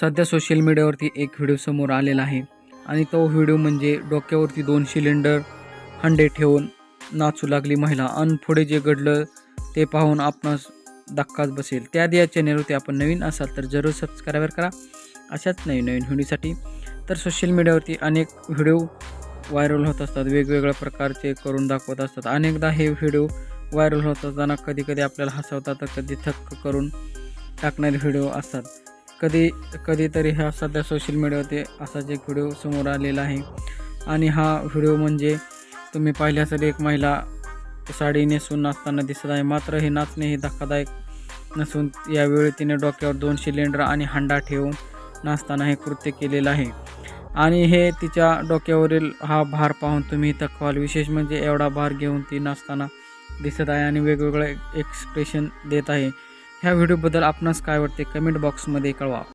सध्या सोशल मीडियावरती एक व्हिडिओ समोर आलेला आहे. आणि तो व्हिडिओ म्हणजे डोक्यावरती दोन सिलेंडर हंडे ठेवून नाचू लागली महिला. आणि पुढे जे घडलं ते पाहून आपणास धक्काच बसेल. त्याआधी या चॅनेलवरती आपण नवीन असाल तर जरूर सबस्क्राईबर करा. अशाच नवीन नवीन व्हिडिओसाठी तर सोशल मीडियावरती अनेक व्हिडिओ व्हायरल होत असतात. वेगवेगळ्या प्रकारचे करून दाखवत असतात. अनेकदा हे व्हिडिओ व्हायरल होत असताना कधी कधी आपल्याला हसवतात तर कधी थक्क करून टाकणारे व्हिडिओ असतात. कधी कधीतरी ह्या सध्या सोशल मीडियावरती असाच एक व्हिडिओ समोर आलेला आहे. आणि हा व्हिडिओ म्हणजे तुम्ही पाहिले एक महिला साडी नेसून नाचताना दिसत आहे. मात्र हे नाचणे हे धक्कादायक नसून यावेळी तिने डोक्यावर दोन सिलेंडर आणि हांडा ठेवून नाचताना हे कृत्य केलेलं आहे. आणि हे तिच्या डोक्यावरील हा भार पाहून तुम्ही थकवाल विशेष म्हणजे एवढा भार घेऊन ती नाचताना दिसत आहे आणि वेगवेगळं एक्सप्रेशन देत आहे. ह्या व्हिडिओबद्दल आपणास काय वाटते? कमेंट बॉक्समध्ये कळवा.